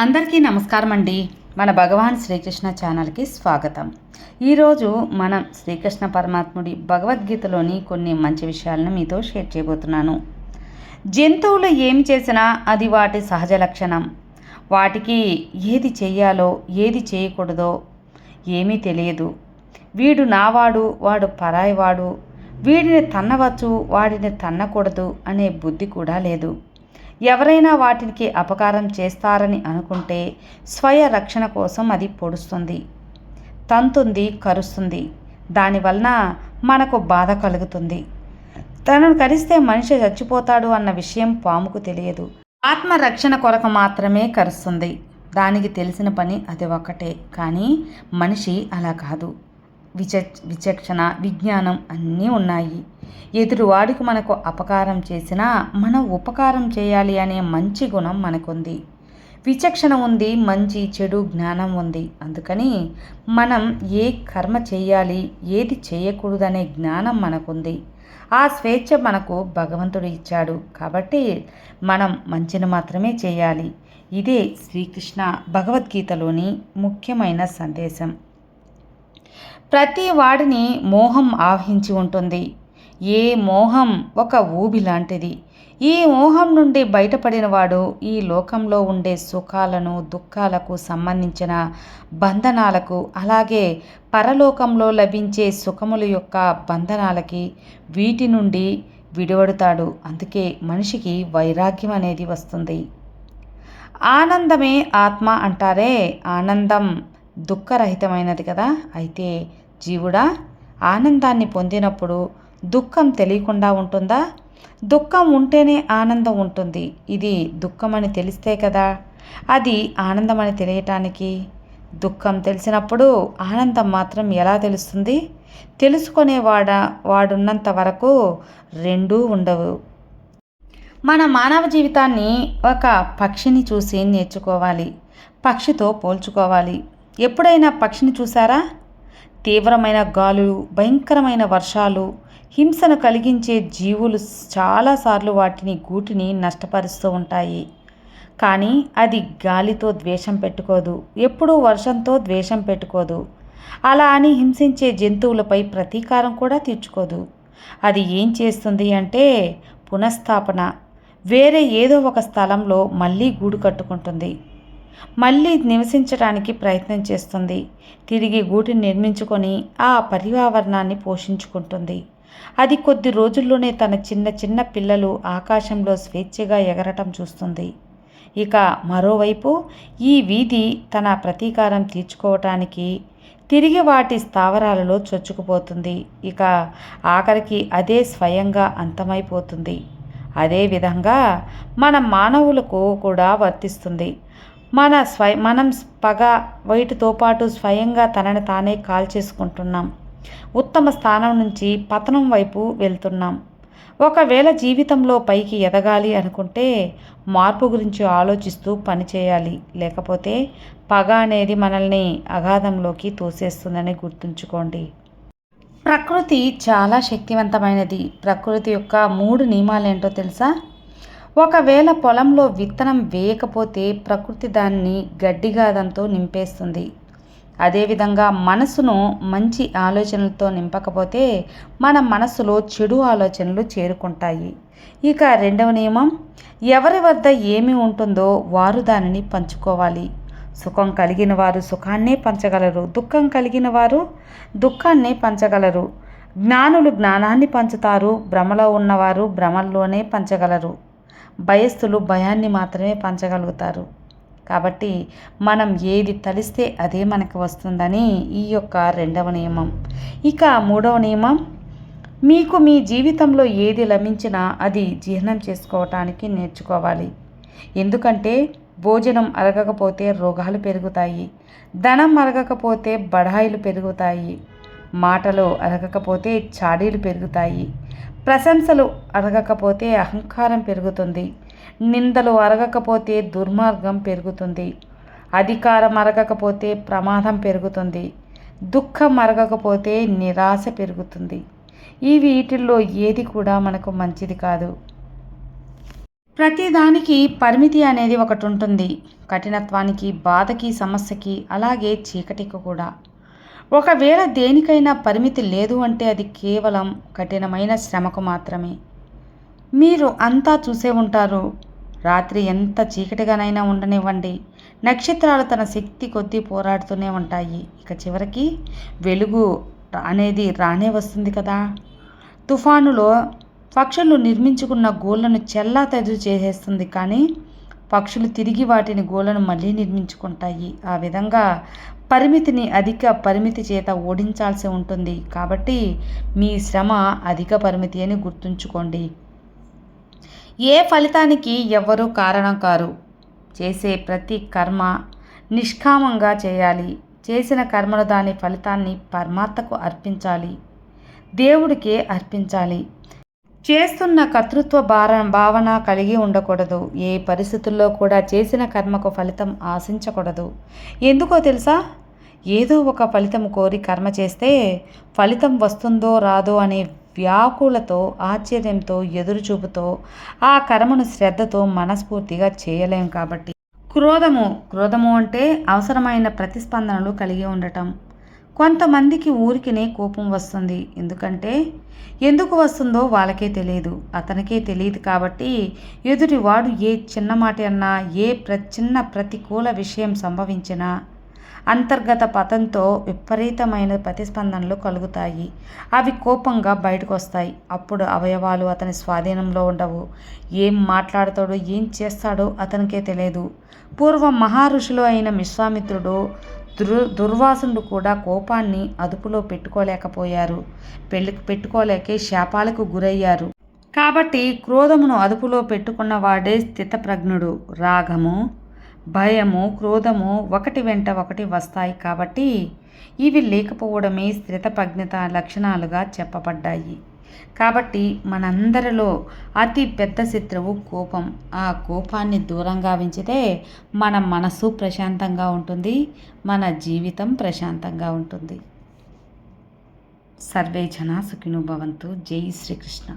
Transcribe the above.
అందరికీ నమస్కారం అండి మన భగవాన్ శ్రీకృష్ణ ఛానల్కి స్వాగతం. ఈరోజు మనం శ్రీకృష్ణ పరమాత్ముడి భగవద్గీతలోని కొన్ని మంచి విషయాలను మీతో షేర్ చేయబోతున్నాను. జంతువులు ఏమి చేసినా అది వాటి సహజ లక్షణం. వాటికి ఏది చేయాలో ఏది చేయకూడదో ఏమీ తెలియదు. వీడు నావాడు వాడు పరాయివాడు. వీడిని తన్నవచ్చు వాడిని తన్నకూడదు అనే బుద్ధి కూడా లేదు. ఎవరైనా వాటికి అపకారం చేస్తారని అనుకుంటే స్వయ రక్షణ కోసం అది పొడుస్తుంది. తంతుంది కరుస్తుంది. దానివలన మనకు బాధ కలుగుతుంది. తనను కరిస్తే మనిషి చచ్చిపోతాడు అన్న విషయం పాముకు తెలియదు. ఆత్మరక్షణ కొరకు మాత్రమే కరుస్తుంది. దానికి తెలిసిన పని అది ఒక్కటే. కానీ మనిషి అలా కాదు. విచ విచక్షణ విజ్ఞానం అన్నీ ఉన్నాయి. ఎదురువాడికి మనకు అపకారం చేసినా మనం ఉపకారం చేయాలి అనే మంచి గుణం మనకుంది. విచక్షణ ఉంది మంచి చెడు జ్ఞానం ఉంది. అందుకని మనం ఏ కర్మ చేయాలి ఏది చేయకూడదనే జ్ఞానం మనకుంది. ఆ స్వేచ్ఛ మనకు భగవంతుడు ఇచ్చాడు కాబట్టి మనం మంచిని మాత్రమే చేయాలి. ఇదే శ్రీకృష్ణ భగవద్గీతలోని ముఖ్యమైన సందేశం. ప్రతి వాడిని మోహం ఆవహించి ఉంటుంది. ఏ మోహం ఒక ఊబి లాంటిది. ఈ మోహం నుండి బయటపడిన వాడు ఈ లోకంలో ఉండే సుఖాలను దుఃఖాలకు సంబంధించిన బంధనాలకు అలాగే పరలోకంలో లభించే సుఖముల యొక్క బంధనాలకి వీటి నుండి విడివడతాడు అందుకే మనిషికి వైరాగ్యం అనేది వస్తుంది. ఆనందమే ఆత్మ అంటారే. ఆనందం దుఃఖరహితమైనది కదా. అయితే జీవుడా ఆనందాన్ని పొందినప్పుడు దుఃఖం తెలియకుండా ఉంటుందా? దుఃఖం ఉంటేనే ఆనందం ఉంటుంది. ఇది దుఃఖమని తెలిస్తే కదా? అది ఆనందమని తెలియటానికి. దుఃఖం తెలిసినప్పుడు ఆనందం మాత్రం ఎలా తెలుస్తుంది? తెలుసుకునేవాడ వాడున్నంత వరకు రెండూ ఉండవు. మన మానవ జీవితాన్ని ఒక పక్షిని చూసి నేర్చుకోవాలి. పక్షితో పోల్చుకోవాలి. ఎప్పుడైనా పక్షిని చూసారా? తీవ్రమైన గాలులు భయంకరమైన వర్షాలు హింసను కలిగించే జీవులు చాలాసార్లు వాటిని గూటిని నష్టపరుస్తూ ఉంటాయి. కానీ అది గాలితో ద్వేషం పెట్టుకోదు. ఎప్పుడూ వర్షంతో ద్వేషం పెట్టుకోదు. అలా అని హింసించే జంతువులపై ప్రతీకారం కూడా తీర్చుకోదు. అది ఏం చేస్తుంది అంటే పునఃస్థాపన. వేరే ఏదో ఒక స్థలంలో మళ్ళీ గూడు కట్టుకుంటుంది. మళ్ళీ నివసించడానికి ప్రయత్నం చేస్తుంది. తిరిగి గూటిని నిర్మించుకొని ఆ పర్యావరణాన్ని పోషించుకుంటుంది. అది కొద్ది రోజుల్లోనే తన చిన్న చిన్న పిల్లలు ఆకాశంలో స్వేచ్ఛగా ఎగరటం చూస్తుంది. ఇక మరోవైపు ఈ వీధి తన ప్రతీకారం తీర్చుకోవటానికి తిరిగి వాటి స్థావరాలలో చొచ్చుకుపోతుంది. ఇక ఆఖరికి అదే స్వయంగా అంతమైపోతుంది. అదేవిధంగా మన మానవులకు కూడా వర్తిస్తుంది. మన స్వయ మనం పగ వైటితో పాటు స్వయంగా తనని తానే కాల్ చేసుకుంటున్నాం ఉత్తమ స్థానం నుంచి పతనం వైపు వెళ్తున్నాం. ఒకవేళ జీవితంలో పైకి ఎదగాలి అనుకుంటే మార్పు గురించి ఆలోచిస్తూ పనిచేయాలి లేకపోతే పగ అనేది మనల్ని అగాధంలోకి తోసేస్తుందని గుర్తుంచుకోండి. ప్రకృతి చాలా శక్తివంతమైనది. ప్రకృతి యొక్క మూడు నియమాలేంటో తెలుసా? ఒకవేళ పొలంలో విత్తనం వేయకపోతే ప్రకృతి దాన్ని గడ్డిగాదంతో నింపేస్తుంది. అదేవిధంగా మనసును మంచి ఆలోచనలతో నింపకపోతే మన మనసులో చెడు ఆలోచనలు చేరుకుంటాయి. ఇక రెండవ నియమం ఎవరి వద్ద ఏమి ఉంటుందో వారు దానిని పంచుకోవాలి. సుఖం కలిగిన వారు సుఖాన్నే పంచగలరు దుఃఖం కలిగిన వారు దుఃఖాన్నే పంచగలరు. జ్ఞానులు జ్ఞానాన్ని పంచుతారు భ్రమలో ఉన్నవారు భ్రమల్లోనే పంచగలరు. భయస్థులు భయాన్ని మాత్రమే పంచగలుగుతారు. కాబట్టి మనం ఏది తలిస్తే అదే మనకు వస్తుందని ఈ యొక్క రెండవ నియమం. ఇక మూడవ నియమం మీకు మీ జీవితంలో ఏది లభించినా అది జీర్ణం చేసుకోవటానికి నేర్చుకోవాలి. ఎందుకంటే భోజనం అరగకపోతే రోగాలు పెరుగుతాయి ధనం అరగకపోతే బడాయిలు పెరుగుతాయి మాటలు అరగకపోతే చాడీలు పెరుగుతాయి ప్రశంసలు అరగకపోతే అహంకారం పెరుగుతుంది. నిందలు అరగకపోతే దుర్మార్గం పెరుగుతుంది. అధికారం అరగకపోతే ప్రమాదం పెరుగుతుంది. దుఃఖం అరగకపోతే నిరాశ పెరుగుతుంది. ఈ వీటిల్లో ఏది కూడా మనకు మంచిది కాదు. ప్రతిదానికి పరిమితి అనేది ఒకటి ఉంటుంది కఠినత్వానికి బాధకి సమస్యకి అలాగే చీకటికి కూడా. ఒకవేళ దేనికైనా పరిమితి లేదు అంటే అది కేవలం కఠినమైన శ్రమకు మాత్రమే. మీరు అంతా చూసే ఉంటారు. రాత్రి ఎంత చీకటిగానైనా ఉండనివ్వండి. నక్షత్రాలు తన శక్తి కొద్దీ పోరాడుతూనే ఉంటాయి. ఇక చివరికి వెలుగు అనేది రానే వస్తుంది కదా. తుఫానులో పక్షులు నిర్మించుకున్న గోళ్ళను చెల్లా తెదు చేసేస్తుంది కానీ పక్షులు తిరిగి వాటిని గోళ్ళను మళ్ళీ నిర్మించుకుంటాయి. ఆ విధంగా పరిమితిని అధిక పరిమితి చేత ఓడించాల్సి ఉంటుంది. కాబట్టి మీ శ్రమ అధిక పరిమితి అని గుర్తుంచుకోండి. ఏ ఫలితానికి ఎవ్వరూ కారణం కారు. చేసే ప్రతి కర్మ నిష్కామంగా చేయాలి. చేసిన కర్మను దాని ఫలితాన్ని పరమాత్మకు అర్పించాలి. దేవుడికే అర్పించాలి. చేస్తున్న కర్తృత్వ భార భావన కలిగి ఉండకూడదు. ఏ పరిస్థితుల్లో కూడా చేసిన కర్మకు ఫలితం ఆశించకూడదు. ఎందుకో తెలుసా? ఏదో ఒక ఫలితం కోరి కర్మ చేస్తే ఫలితం వస్తుందో రాదో అనే వ్యాకులతో ఆశ్చర్యంతో ఎదురుచూపుతో ఆ కర్మను శ్రద్ధతో మనస్ఫూర్తిగా చేయలేం కాబట్టి. క్రోధము. క్రోధము అంటే అవసరమైన ప్రతిస్పందనలు కలిగి ఉండటం. కొంతమందికి ఊరికినే కోపం వస్తుంది. ఎందుకంటే ఎందుకు వస్తుందో వాళ్ళకే తెలియదు. అతనికే తెలియదు కాబట్టి ఎదుటివాడు ఏ చిన్న మాట అన్నా ఏ ప్ర చిన్న ప్రతికూల విషయం సంభవించినా అంతర్గత పతంతో విపరీతమైన ప్రతిస్పందనలు కలుగుతాయి. అవి కోపంగా బయటకు వస్తాయి అప్పుడు అవయవాలు అతని స్వాధీనంలో ఉండవు. ఏం మాట్లాడతాడో ఏం చేస్తాడో అతనికే తెలియదు. పూర్వం మహారుషులు అయిన విశ్వామిత్రుడు దుర్ దుర్వాసుడు కూడా కోపాన్ని అదుపులో పెట్టుకోలేకపోయారు. పెళ్ళికి పెట్టుకోలేకే శాపాలకు గురయ్యారు. కాబట్టి క్రోధమును అదుపులో పెట్టుకున్న వాడే స్థితప్రజ్ఞుడు. రాగము భయము క్రోధము ఒకటి వెంట ఒకటి వస్తాయి కాబట్టి ఇవి లేకపోవడమే స్థితపజ్ఞత లక్షణాలుగా చెప్పబడ్డాయి. కాబట్టి మనందరిలో అతి పెద్ద శత్రువు కోపం. ఆ కోపాన్ని దూరంగా ఉంచితే మన మనసు ప్రశాంతంగా ఉంటుంది మన జీవితం ప్రశాంతంగా ఉంటుంది. సర్వే జన సుఖినో భవంతు. జై శ్రీకృష్ణ.